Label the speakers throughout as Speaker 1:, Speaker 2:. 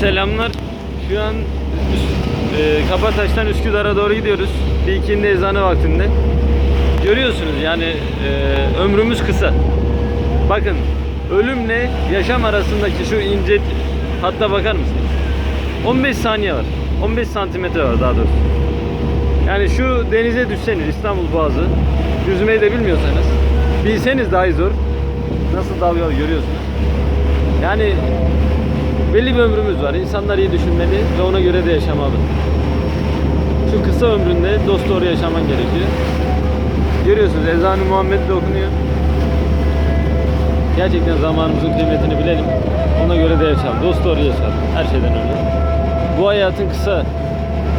Speaker 1: selamlar. Şu an e, Kabataş'tan Üsküdar'a doğru gidiyoruz. Bir ikindi ezanı vaktinde. Görüyorsunuz yani e, ömrümüz kısa. Bakın ölümle yaşam arasındaki şu ince hatta bakar mısınız? 15 saniye var. 15 santimetre var daha doğrusu. Yani şu denize düşseniz İstanbul Boğazı yüzmeyi de bilmiyorsanız bilseniz dahi zor. Nasıl dalgalı görüyorsunuz. Yani belli bir ömrümüz var. İnsanlar iyi düşünmeli ve ona göre de yaşamalı. Şu kısa ömründe dost doğru yaşaman gerekiyor. Görüyorsunuz ezanı Muhammed de okunuyor. Gerçekten zamanımızın kıymetini bilelim. Ona göre de yaşayalım. Dost doğru yaşayalım. Her şeyden önce. Bu hayatın kısa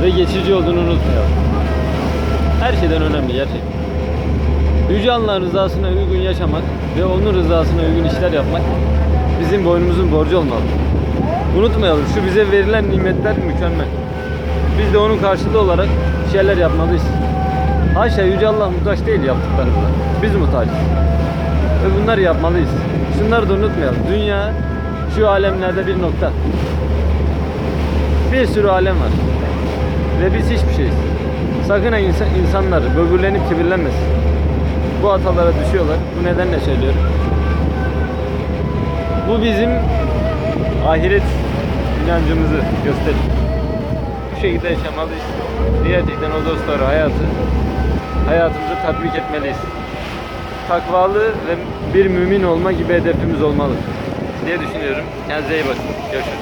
Speaker 1: ve geçici olduğunu unutmayalım. Her şeyden önemli gerçekten. Yüce Allah'ın rızasına uygun yaşamak ve onun rızasına uygun işler yapmak bizim boynumuzun borcu olmalı. Unutmayalım şu bize verilen nimetler mükemmel. Biz de onun karşılığı olarak şeyler yapmalıyız. Haşa Yüce Allah muhtaç değil yaptıklarımıza. Biz muhtacız. Ve bunları yapmalıyız. Şunları da unutmayalım. Dünya şu alemlerde bir nokta. Bir sürü alem var. Ve biz hiçbir şeyiz. Sakın insan, insanlar böbürlenip kibirlenmesin. Bu hatalara düşüyorlar. Bu nedenle söylüyorum. Bu bizim ahiret inancımızı gösterir. Bu şekilde yaşamalıyız. Gerçekten o dostları hayatı hayatımızı tatbik etmeliyiz. Takvalı ve bir mümin olma gibi hedefimiz olmalı diye düşünüyorum. Kendinize iyi bakın. Görüşürüz.